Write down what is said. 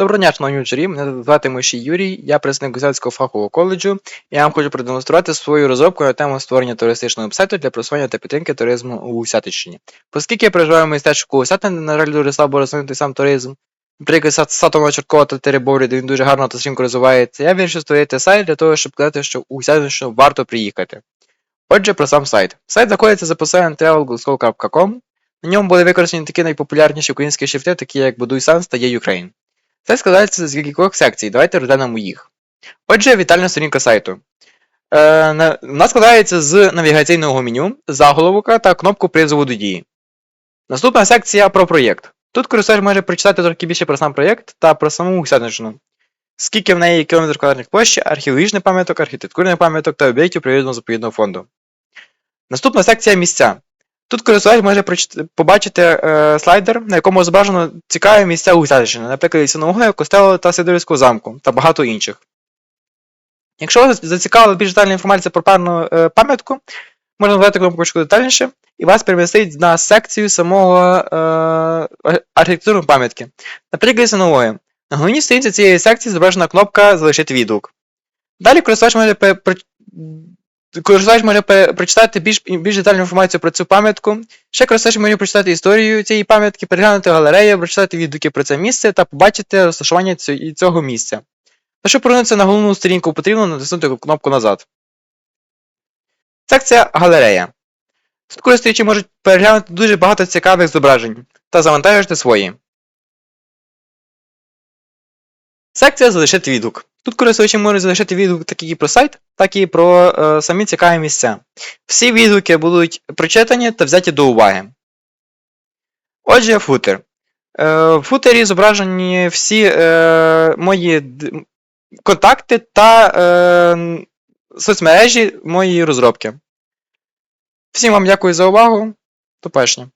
Доброго дня, шановні учорі, мене звати Мишій Юрій, я представник Гусельського фахового коледжу, і я вам хочу продемонструвати свою розробку на тему створення туристичного вебсайту для просування та підтримки туризму у Гусятичині. Оскільки я проживаю в містечку Гусятин, на жаль, дуже слабо розвинутий сам туризм, наприклад, сад Сатова Чорткова та Теребовлі, де він дуже гарно та стрімко розвивається, я вирішив створити сайт для того, щоб сказати, що у Гусятичину варто приїхати. Отже, про сам сайт. Сайт знаходиться за посиланням travelglasgow.com. На ньому були використані такі найпопулярніші українські шрифти, такі як Будуй Sans та Є Ukraine. Це складається з кількох секцій. Давайте розглянемо їх. Отже, вітальна сторінка сайту. Е, на- вона складається з навігаційного меню, заголовка та кнопку призову до дії. Наступна секція про проєкт. Тут користувач може прочитати трохи більше про сам проєкт та про саму Гусятинщину. Скільки в неї кілометрів квадратних площі, археологічних пам'яток, архітектурних пам'яток та об'єктів природного заповідного фонду. Наступна секція місця. Тут користувач може побачити е, слайдер, на якому зображено цікаві місця Гусятичини, наприклад, синагоги, костелу та Сидорівського замку та багато інших. Якщо вас зацікавила більш детальна інформація про певну е, пам'ятку, можна нажати кнопочку детальніше, і вас перемістить на секцію самого е, архітектурної пам'ятки. Наприклад, синагоги. На головній сторінці цієї секції зображена кнопка Залишити відгук. Далі користувач може Користувач може прочитати більш, більш детальну інформацію про цю пам'ятку. Ще користувач може прочитати історію цієї пам'ятки, переглянути галерею, прочитати відгуки про це місце та побачити розташування цього місця. А щоб повернутися на головну сторінку, потрібно натиснути кнопку назад. Секція галерея. Тут користуючі можуть переглянути дуже багато цікавих зображень та завантажити свої. Секція залишити відгук. Тут користувачі можуть залишити відгук так і про сайт, так і про е, самі цікаві місця. Всі відгуки будуть прочитані та взяті до уваги. Отже, футер. Е, в футері зображені всі е, мої контакти та е, соцмережі моєї розробки. Всім вам дякую за увагу. До побачення.